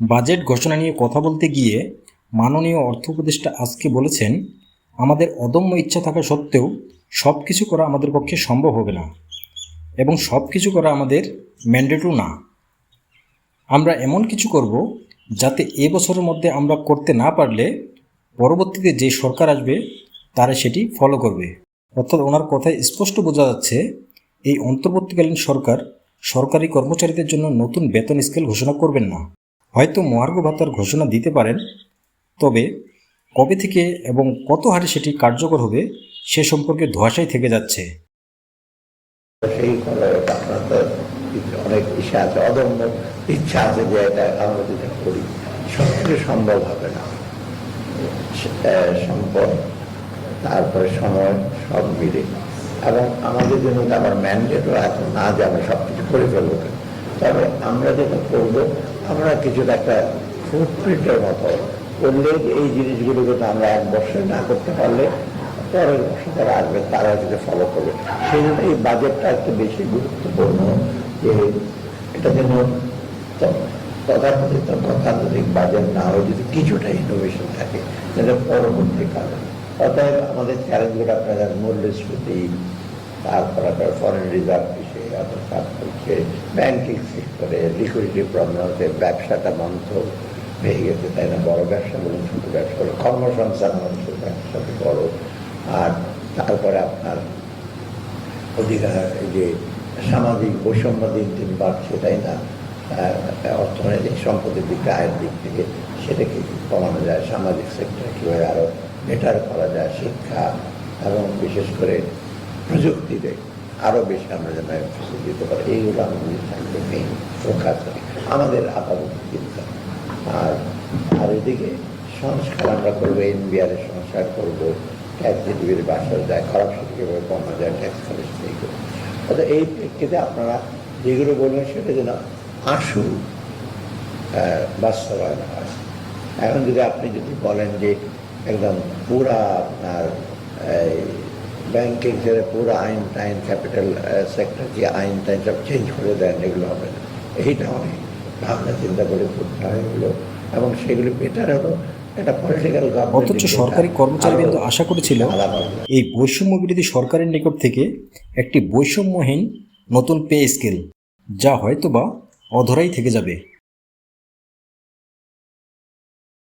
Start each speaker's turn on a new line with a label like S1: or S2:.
S1: Budget ঘোষণা নিয়ে কথা বলতে গিয়ে মাননীয় অর্থ উপদেষ্টা আজকে বলেছেন, আমাদের অদম্য ইচ্ছা থাকা সত্ত্বেও সব কিছু করা আমাদের পক্ষে সম্ভব হবে না এবং সব কিছু করা আমাদের ম্যান্ডেটও না। আমরা এমন কিছু করব যাতে এ বছরের মধ্যে আমরা করতে না পারলে পরবর্তীতে যে সরকার আসবে তারা সেটি ফলো করবে। অর্থাৎ ওনার কথায় স্পষ্ট বোঝা যাচ্ছে, এই অন্তর্বর্তীকালীন সরকার সরকারি কর্মচারীদের জন্য নতুন বেতন স্কেল ঘোষণা করবেন না। হয়তো মহার্ঘ ভাতার ঘোষণা দিতে পারেন, তবে কবে থেকে এবং কত হারে সেটি কার্যকর হবে সে সম্পর্কে ধোঁয়াশাই থেকে যাচ্ছে।
S2: সেই আপনার অনেক ইচ্ছা আছে, অদম্য ইচ্ছা আছে যে এটা আমরা করি সব কিছু সম্ভব হবে না। সম্পদ, তারপরে সময়, সব মিলে। এবং আমাদের জন্য আমার ম্যান্ডেটও এখন না যে আমরা সব কিছু করে ফেলব। তবে আমরা যেটা করব, আমরা কিছুটা একটা ফুটপ্রিন্টের মতো করলে এই জিনিসগুলো তো আমরা এক বছর না করতে পারলে পরের বছর যারা আসবে তারা যদি ফলো করবে। সেই জন্য এই বাজেটটা একটু বেশি গুরুত্বপূর্ণ যে এটা যেন তথাকথিত গতানুগতিক বাজেট না হয়ে, যদি কিছুটা ইনোভেশন থাকে, যেটা পরবর্তীকালে অতএব আমাদের চ্যালেঞ্জগুলো আপনাদের মূল্যস্ফীতি, তারপর আপনার ফরেন রিজার্ভ সেক্টরে লিকুইডিটি প্রবলেম হচ্ছে ব্যবসাটা গেছে, তাই না? বড় ব্যবসা বলুন, ছোট ব্যবসা কর্মসংস্থান ব্যবসাতে আর তারপরে আপনার অধিকার যে সামাজিক বৈষম্য দিন দিন বাড়ছে, তাই না? অর্থনৈতিক সম্পদের দিক আয়ের দিক থেকে সেটাকে কমানো যায়, সামাজিক সেক্টর কীভাবে আরও বেটার করা যায়, শিক্ষা এবং বিশেষ করে প্রযুক্তিতে। আরও বেশি আমরা যেন emphasis দিতে পারি। এইগুলো আমাদের থাকবে মেইন ফোকাস আমাদের আপাতত চিন্তা। আর আর এদিকে সংস্কার আমরা করব, এনবিআর এর সংস্কার করব ট্যাক্স জিডিপির বাসা যায় করাপশন কীভাবে কমা যায় ট্যাক্স কালেকশন এইগুলো অর্থাৎ এই প্রেক্ষিতে আপনারা যেগুলো বলবেন সেটা যেন আশু বাস্তবায়ন হয়। এখন যদি আপনি যদি বলেন যে একদম পুরা আপনার ব্যাংকিং থেকে পুরো আইন টাইন ক্যাপিটাল সেক্টর যে আইন টাইন সব চেঞ্জ করে দেন এগুলো হবে না। এইটা অনেক। ভাবনা চিন্তা করে করতে হয় এগুলো। এবং সেগুলো বেটার হলো। পলিটিক্যাল
S1: অথচ সরকারি কর্মচারীবৃন্দ আশা করেছিল এই বৈষম্য বিরোধী সরকারের নিকট থেকে একটি বৈষম্যহীন নতুন পে স্কেল যা হয়তোবা অধরাই থেকে যাবে।